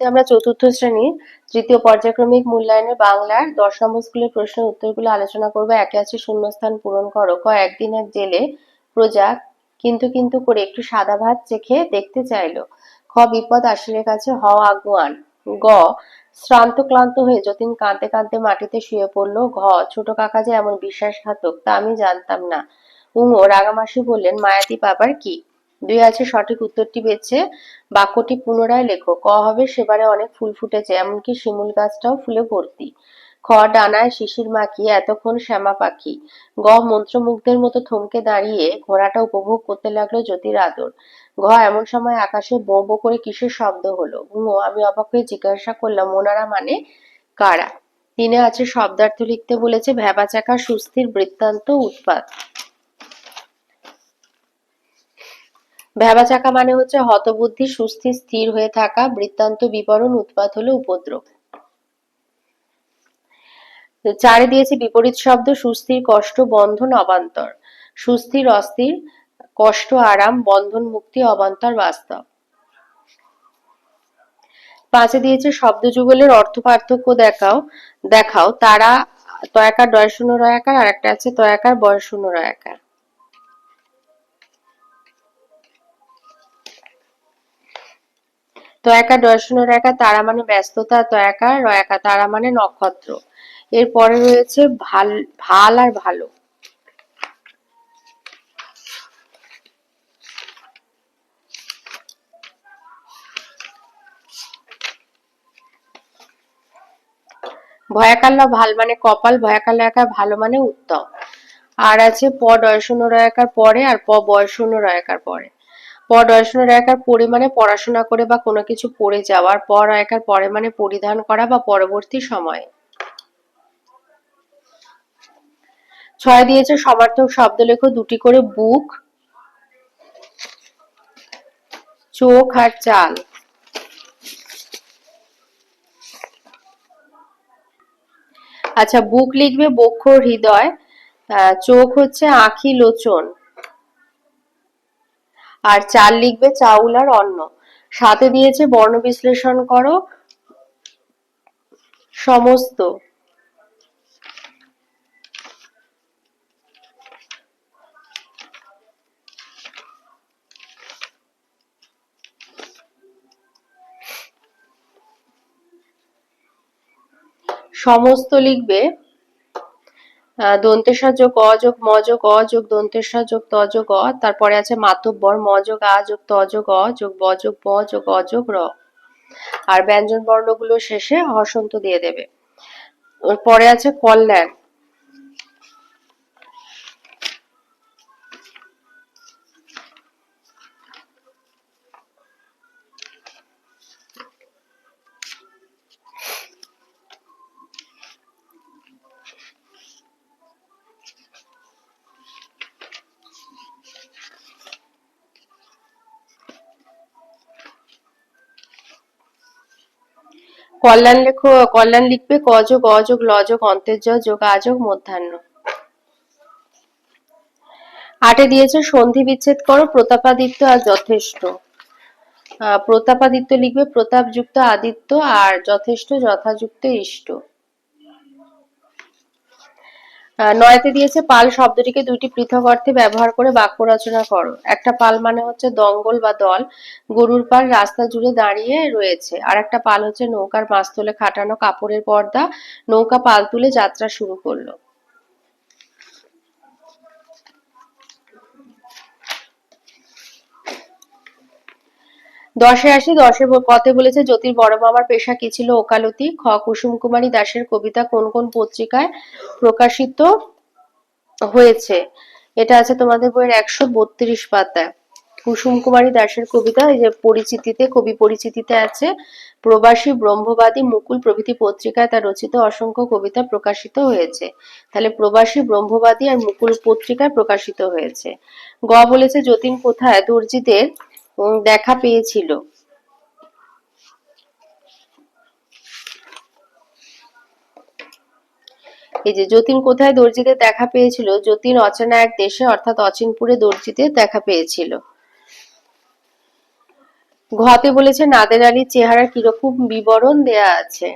ভিডিওতে আমরা চতুর্থ শ্রেণি, তৃতীয় পর্যায়ক্রমিক মূল্যায়নের বাংলার দশ নম্বর স্কুলের প্রশ্নের উত্তরগুলো আলোচনা করব। একে আছে শূন্যস্থান পূরণ করো। ক একদিন এক জেলে প্রজা কিন্তু কিন্তু করে একটু সাদা ভাত চেখে দেখতে চাইলো। খ, বিপদ আসলের কাছে হ আগুয়ান। গ, শ্রান্ত ক্লান্ত হয়ে যতীন কাঁদতে কাঁদতে মাটিতে শুয়ে পড়ল। ঘ, ছোট কাকা যে এমন বিশ্বাসঘাতক, তা আমি জানতাম না। উমো রাগামাসি বললেন মায়াতি বাবার কি? দুই আছে, সঠিক উত্তরটি বেছে বাক্যটি পুনরায় লেখো। ক হবে, সেবারে অনেক ফুল ফুটেছে, এমনকি শিমুল গাছটাও ফুলে ভর্তি। খ, ডানায় শিশির মাখি এতক্ষণ শ্যামা পাখি। গ, মন্ত্রমুগ্ধের মতো থমকে দাঁড়িয়ে ঘোড়াটা উপভোগ করতে লাগল জ্যোতির আদর। ঘ, এমন সময় আকাশে বো বো করে কিসের শব্দ হলো? ঘুম আমি অবাক হয়ে জিজ্ঞাসা করলাম, ওনারা মানে কারা? তিনে আছে, শব্দার্থ লিখতে বলেছে ভ্যাবাচাকা সুস্থির বৃত্তান্ত উৎপাত। ভ্যাবাচাকা মানে হচ্ছে হতবুদ্ধি সুস্থির স্থির হয়ে থাকা, বৃত্তান্ত বিবরণ উৎপাত হলো উপদ্রব। চারে দিয়েছে বিপরীত শব্দ, সুস্থির, কষ্ট, বন্ধন, অবান্তর। সুস্থির, অস্থির, কষ্ট, আরাম, বন্ধন, মুক্তি, অবান্তর, বাস্তব। পাঁচে দিয়েছে শব্দ যুগলের অর্থ পার্থক্য দেখাও দেখাও। তারা, তয়াকার ডয় শূন্য, রয়াকার আর একটা আছে তয়াকার বয়স শূন্য, রয়াকার। তয়াকার ডয় শূন্য রয়াকার তারা মানে ব্যস্ততা তয়াকার রয়াকা তারা মানে নক্ষত্র। এরপরে রয়েছে ভালো ভালো আর ভালো। ভয়াকাল্লা ভালো মানে কপাল, ভয়াকাল্লা একা ভালো মানে উত্তম। আর আছে প ডয়শূন্য রয়াকার পরে আর প বয়শূন্য রয়াকার পরে। প ডয়শূন্য রয়াকার পরে মানে পড়াশোনা করে বা কোনো কিছু পড়ে যাওয়ার পর রয়াকার পরে মানে পরিধান করা বা পরবর্তী সময়ে। ছয় দিয়েছে সমার্থক শব্দ লেখো দুটি করে বুক, চোখ আর চাল। আচ্ছা বুক লিখবে বক্ষ হৃদয় চোখ হচ্ছে আখি লোচন। আর চাল লিখবে চাউল আর অন্ন। সাথে দিয়েছে বর্ণ বিশ্লেষণ করো। সমস্ত। সমস্ত লিখবে দন্তেশ্বর যোগ অযোগ মযোগ অযোগ যোগ অ যোগ দন্তেশ্বর যোগ ত যোগ অ। তারপরে আছে মাতব্বর, ম আযোগ আ অযোগ ত যোগ অযোগ র। আর ব্যঞ্জন বর্ণগুলো শেষে হসন্ত দিয়ে দেবে। পরে আছে কল্যাণ। কল্যাণ লেখো, কল্যাণ লিখবে কযোগ অযোগ লযোগ অন্তের যোগ আযোগ মধ্যাহ্ন। আটে দিয়েছে, সন্ধি বিচ্ছেদ করো, প্রতাপাদিত্য আর যথেষ্ট। প্রতাপাদিত্য লিখবে, প্রতাপযুক্ত আদিত্য আর যথেষ্ট, যথাযুক্ত ইষ্ট। নয়তে দিয়েছে পাল শব্দটিকে দুইটি পৃথক অর্থে ব্যবহার করে বাক্য রচনা করো। একটা পাল মানে হচ্ছে দঙ্গল বা দল, গরুর পাল রাস্তা জুড়ে দাঁড়িয়ে রয়েছে। আর একটা পাল হচ্ছে নৌকার মাছ তুলে খাটানো কাপড়ের পর্দা, নৌকা পাল তুলে যাত্রা শুরু করল। দশে আসি, দশে পথে বলেছে, জ্যোতির বড় মামার পেশা কি ছিল? ওকালতি, খ কুসুম কুমারী দাসের কবিতা কোন কোন পত্রিকায় প্রকাশিত হয়েছে? এটা আছে তোমাদের বইয়ের একশো বত্রিশ পাতায়। কুসুম কুমারী দাসের কবিতা, এই যে পরিচিতিতে, কবি পরিচিতিতে আছে, প্রবাসী ব্রহ্মবাদী মুকুল প্রভৃতি পত্রিকায় তার রচিত অসংখ্য কবিতা প্রকাশিত হয়েছে। তাহলে প্রবাসী ব্রহ্মবাদী আর মুকুল পত্রিকায় প্রকাশিত হয়েছে। গ বলেছে, যতীন কোথায়? দর্জিদের দেখা পেয়েছিল। এই যে যতীন কোথায় দর্জিতে দেখা পেয়েছিল? যতীন অচেনা এক দেশে, অর্থাৎ অচিনপুরে দর্জিতে দেখা পেয়েছিল। ঘতে বলেছে, নাদের আলীর চেহারা কীরকম বিবরণ দেয়া আছে?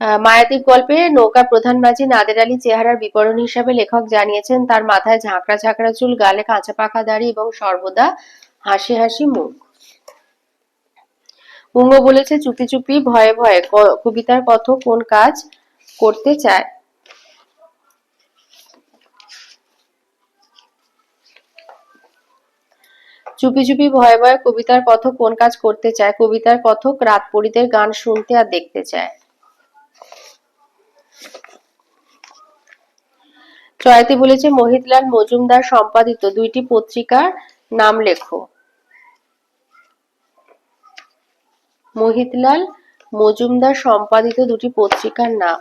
আহ, মায়াতীর গল্পে নৌকা প্রধান মাঝি নাদের আলী চেহারার বিবরণ হিসাবে লেখক জানিয়েছেন তার মাথায় ঝাঁকড়া ঝাঁকড়া চুল গালে কাঁচা পাকা দাড়ি এবং সর্বদা হাসি হাসি মুখ। উঙ্গ বলেছে চুপি চুপি ভয়ে ভয়ে কবিতার কথক কোন কাজ করতে চায়? চুপি চুপি ভয়ে ভয়ে কবিতার কথক কোন কাজ করতে চায়? কবিতার কথক রাত পরিদের গান শুনতে আর দেখতে চায়। চয়তে বলেছে মোহিতলাল মজুমদার সম্পাদিত দুইটি পত্রিকার নাম লেখো। মোহিতলাল মজুমদার সম্পাদিত দুটি পত্রিকার নাম।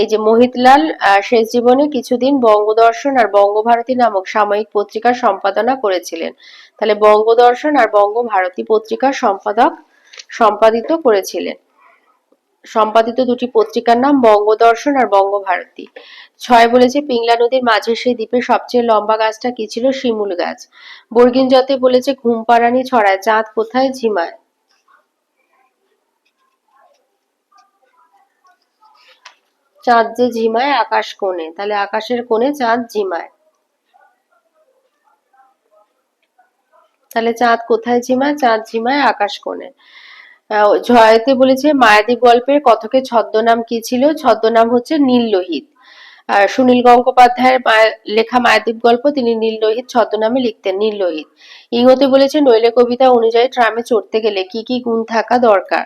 এই যে মোহিতলাল শেষ জীবনে কিছুদিন বঙ্গদর্শন আর বঙ্গভারতী নামক সাময়িক পত্রিকার সম্পাদনা করেছিলেন। তাহলে বঙ্গদর্শন আর বঙ্গভারতী পত্রিকার সম্পাদক সম্পাদিত করেছিলেন। সম্পাদিত দুটি পত্রিকার নাম বঙ্গদর্শন আর বঙ্গভারতী। ছয় বলেছে, পিংলা নদীর মাঝের সেই দ্বীপের সবচেয়ে লম্বা গাছটা কি ছিল? শিমুল গাছ। বর্গিন যতে বলেছে, ঘুমপাড়ানি ছড়ায়, চাঁদ কোথায়? ঝিমায়। চাঁদ যে ঝিমায়, আকাশ কোণে। তাহলে আকাশের কোণে চাঁদ ঝিমায়। তাহলে চাঁদ কোথায় ঝিমায়? চাঁদ ঝিমায়, আকাশ কোণে। জয়তে বলেছে মায়াদ্বীপ গল্পের কথকের ছদ্মনাম কি ছিল? ছদ্মনাম হচ্ছে নীল লোহিত। আর সুনীল গঙ্গোপাধ্যায়ের লেখা মায়াদ্বীপ গল্প, তিনি নীল লোহিত ছদ্মনামে লিখতেন নীল লোহিত। ইংহতে বলেছে নইলে কবিতা অনুযায়ী ট্রামে চড়তে গেলে কি কি গুণ থাকা দরকার?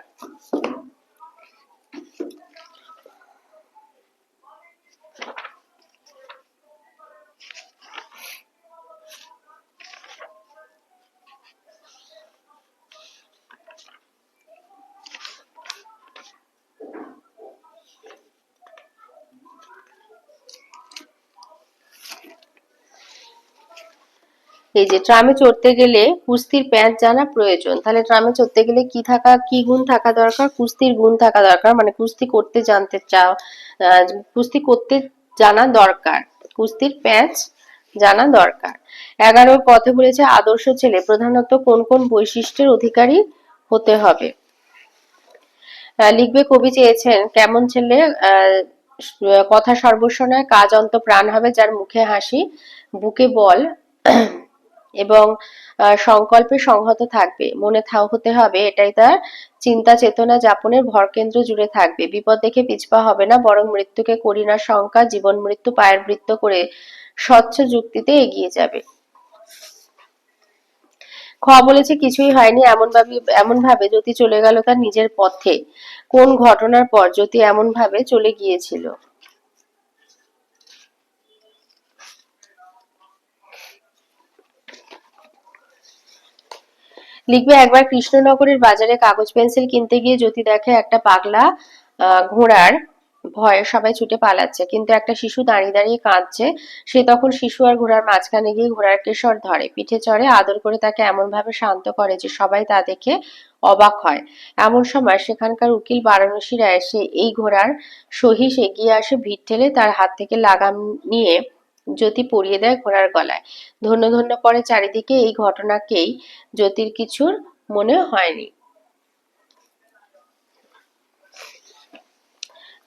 এই যে ট্রামে চড়তে গেলে কুস্তির প্যাঁচ জানা প্রয়োজন। তাহলে ট্রামে চড়তে গেলে কি থাকা, কি গুণ থাকা দরকার? কুস্তির গুণ থাকা দরকার মানে কুস্তি করতে জানতে চাও কুস্তি করতে জানা দরকার। কুস্তির প্যাঁচ জানা দরকার। এগারো পথে বলেছে আদর্শ ছেলে, প্রধানত কোন কোন বৈশিষ্ট্যের অধিকারী হতে হবে? লিখবে, কবি চেয়েছেন, কেমন ছেলে কথা সর্বস্ব নয়, কাজ অন্ত প্রাণ হবে, যার মুখে হাসি, বুকে বল এবং সংকল্পে সংহত থাকবে। মনে হতে হবে, এটাই তার চিন্তা চেতনা যাপনের ভরকেন্দ্র জুড়ে থাকবে। বিপদ দেখে পিছপা হবে না, বরং মৃত্যুকে করি না শঙ্কা, জীবন মৃত্যু, পায়ের বৃত্ত করে স্বচ্ছ যুক্তিতে এগিয়ে যাবে। খ বলেছে, কিছুই হয়নি, এমন ভাবে এমন ভাবে জ্যোতি চলে গেল তার নিজের পথে। কোন ঘটনার পর জ্যোতি এমন ভাবে চলে গিয়েছিল? লিখবে, একবার কৃষ্ণনগরের বাজারে কাগজ, পেন্সিল কিনতে গিয়ে যদি দেখে একটা পাগলা ঘোড়ার ভয়ে সবাই ছুটে পালাচ্ছে, কিন্তু একটা শিশু দাঁড়িয়ে দাঁড়িয়ে কাঁদছে, সে তখন শিশু আর ঘোড়ার মাঝখানে গিয়ে ঘোড়ার কেশর ধরে, পিঠে চড়ে, আদর করে তাকে এমন ভাবে শান্ত করে যে সবাই তা দেখে অবাক হয়। এমন সময় সেখানকার উকিল বারাণসীরা এসে এই ঘোড়ার সহিস এগিয়ে আসে, ভিড় ঠেলে তার হাত থেকে লাগাম নিয়ে জ্যোতি পরিয়ে দেয় ঘোড়ার গলায়। ধন্য ধন্য পরে চারিদিকে এই ঘটনাকেই জ্যোতির কিছুর মনে হয়নি।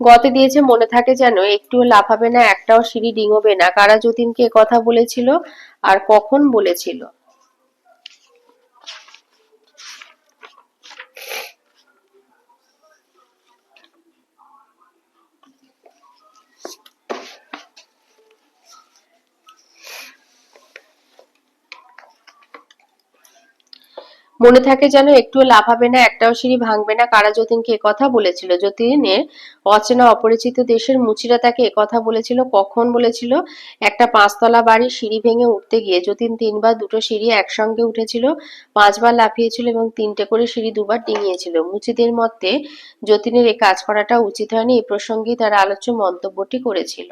গতে দিয়েছে মনে থাকে যেন একটুও লাফাবে না, একটাও সিঁড়ি ডিঙোবে না। কারা যতীনকে কথা বলেছিল আর কখন বলেছিল? মনে থাকে যেন একটুও লাফাবে না, একটাও সিঁড়ি ভাঙবে না, কারা যতীনকে কথা বলেছিল? যতীনের অচেনা অপরিচিত দেশের মুচিরা তাকে কথা বলেছিল, কখন বলেছিল? একটা পাঁচতলা বাড়ির সিঁড়ি ভেঙে উঠতে গিয়ে। যতীন তিনবার দুটো সিঁড়ি একসঙ্গে উঠেছিল, পাঁচবার লাফিয়েছিল এবং তিনটে করে সিঁড়ি দুবার ডিঙিয়েছিল। মুচিদের মতে, যতীনের এই কাজ করাটা উচিত হয়নি এই প্রসঙ্গেই তারা আলোচ্য মন্তব্যটি করেছিল।